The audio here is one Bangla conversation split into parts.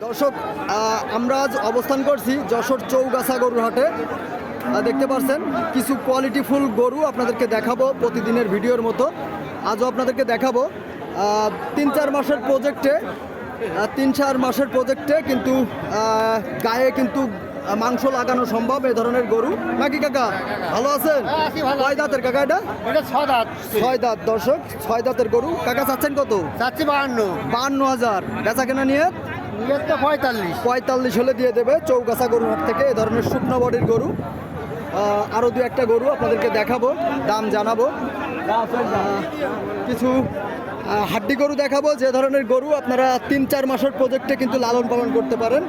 দর্শক আমরা আজ অবস্থান করছি যশোর চৌগাছা গরুর হাটে। দেখতে পাচ্ছেন কিছু কোয়ালিটিফুল গরু আপনাদেরকে দেখাবো প্রতিদিনের ভিডিওর মতো। আজও আপনাদেরকে দেখাবো তিন চার মাসের প্রজেক্টে তিন চার মাসের প্রজেক্টে কিন্তু গায়ে কিন্তু মাংস লাগানো সম্ভব এই ধরনের গরু। নাকি কাকা ভালো আছেন? হ্যাঁ। কয় দাঁতের কাকা এটা ছয় দাঁত। ছয় দাঁত দর্শক ছয় দাঁতের গরু। কাকা চাচ্ছেন কত? চাচ্ছি বাহান্ন। বাহান্ন হাজার। বেচা কেনা নিয়ে পঁয়তাল্লিশ। পঁয়তাল্লিশ হলে দিয়ে দেবে চৌগাছা গরুর হাট থেকে এ ধরনের শুকনো বডির গরু। আরও দু একটা গরু আপনাদেরকে দেখাবো দাম জানাব। কিছু হাড্ডি গরু দেখাবো যে ধরনের গরু আপনারা তিন চার মাসের প্রজেক্টে কিন্তু লালন পালন করতে পারেন।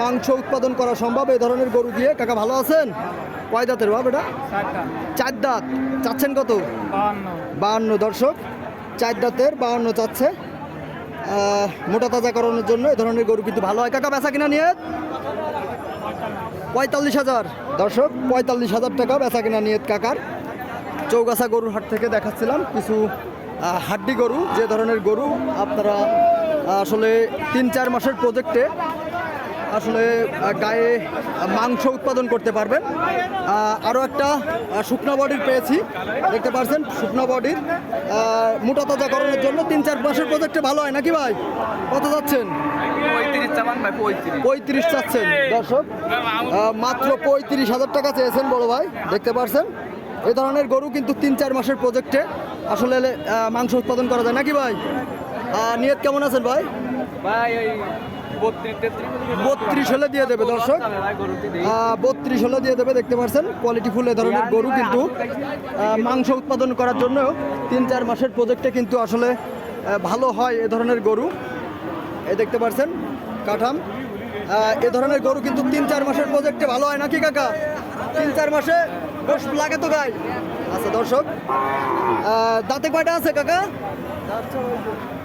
মাংস উৎপাদন করা সম্ভব এই ধরনের গরু দিয়ে। কাকা ভালো আছেন? কয় দাঁতের বাপ এটা? চার দাঁত। চাচ্ছেন কত? বাহান্ন দর্শক। চার দাঁতের বাহান্ন চাচ্ছে। মোটা তাজা করানোর জন্য এই ধরনের গরু কিন্তু ভালো হয়। কাকা, বেচা কিনা নিয়ে পঁয়তাল্লিশ হাজার। দর্শক, পঁয়তাল্লিশ হাজার টাকা বেচা কিনা নিয়ে কাকার। চৌগাছা গরুর হাট থেকে দেখাচ্ছিলাম কিছু হাড্ডি গরু, যে ধরনের গরু আপনারা আসলে তিন চার মাসের প্রজেক্টে আসলে গায়ে মাংস উৎপাদন করতে পারবেন। আরও একটা শুকনো বডির পেয়েছি। দেখতে পাচ্ছেন শুকনো বডির মোটা তাজা করানোর জন্য তিন চার মাসের প্রজেক্টে ভালো হয় নাকি ভাই? কত যাচ্ছেন? পঁয়ত্রিশ চাচ্ছেন দর্শক। মাত্র পঁয়ত্রিশ হাজার টাকা চেয়েছেন বড় ভাই দেখতে পারছেন। এই ধরনের গরু কিন্তু তিন চার মাসের প্রজেক্টে আসলে মাংস উৎপাদন করা যায় নাকি ভাই? নিয়ত কেমন আছেন ভাই? ভাই বত্রিশ হলে দিয়ে দেবে, দর্শক। বত্রিশ হলে দিয়ে দেবে, দেখতে পাচ্ছেন কোয়ালিটি ফুল এ ধরনের গরু কিন্তু মাংস উৎপাদন করার জন্য তিন চার মাসের প্রজেক্টে কিন্তু আসলে ভালো হয় এ ধরনের গরু। এ দেখতে পাচ্ছেন, কাঠাম। এ ধরনের গরু কিন্তু তিন চার মাসের প্রজেক্টে ভালো হয় নাকি, কাকা? তিন চার মাসে গোশ লাগে তো গাই। আচ্ছা দর্শক দাঁতে কয়টা আছে, কাকা?